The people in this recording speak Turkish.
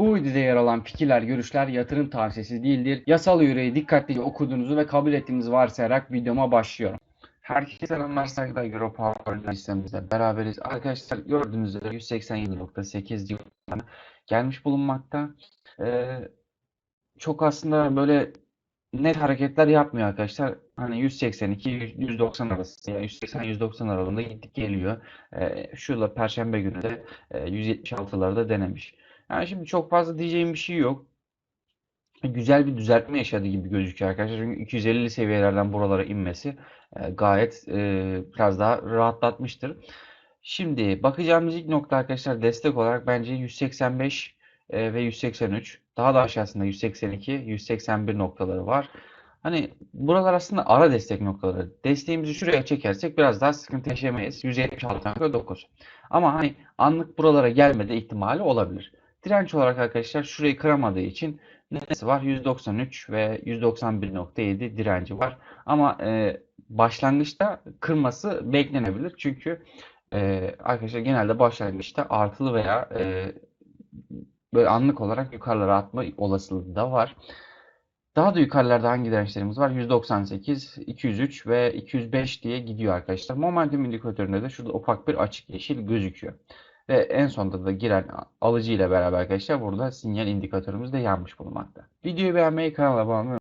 Bu videoda yer alan fikirler, görüşler yatırım tavsiyesi değildir. Yasal yüreği dikkatlice okuduğunuzu ve kabul ettiğinizi varsayarak videoma başlıyorum. Herkese selamlar saygılar Europa Power listemizde beraberiz. Arkadaşlar gördüğünüz üzere 187.8 civarında gelmiş bulunmakta. Ee, çok aslında böyle net hareketler yapmıyor arkadaşlar. Hani 182 190 arası yani 180 190 aralığında gittik geliyor. Ee, şurada perşembe günü de e, 176'larda denemiş. Yani şimdi çok fazla diyeceğim bir şey yok. Güzel bir düzeltme yaşadı gibi gözüküyor arkadaşlar. Çünkü 250 seviyelerden buralara inmesi e, gayet e, biraz daha rahatlatmıştır. Şimdi bakacağımız ilk nokta arkadaşlar destek olarak bence 185 e, ve 183. Daha da aşağısında 182, 181 noktaları var. Hani buralar aslında ara destek noktaları. Desteğimizi şuraya çekersek biraz daha sıkıntı yaşamayız. 176.9. Ama hani anlık buralara gelmede ihtimali olabilir. Direnç olarak arkadaşlar şurayı kıramadığı için nesi var? 193 ve 191.7 direnci var. Ama e, başlangıçta kırması beklenebilir. Çünkü e, arkadaşlar genelde başlangıçta artılı veya e, böyle anlık olarak yukarılara atma olasılığı da var. Daha da yukarılarda hangi dirençlerimiz var? 198, 203 ve 205 diye gidiyor arkadaşlar. Momentum indikatöründe de şurada ufak bir açık yeşil gözüküyor. Ve en sonunda da giren alıcı ile beraber arkadaşlar burada sinyal indikatörümüz de yanmış bulunmakta. Videoyu beğenmeyi, kanala abone olmayı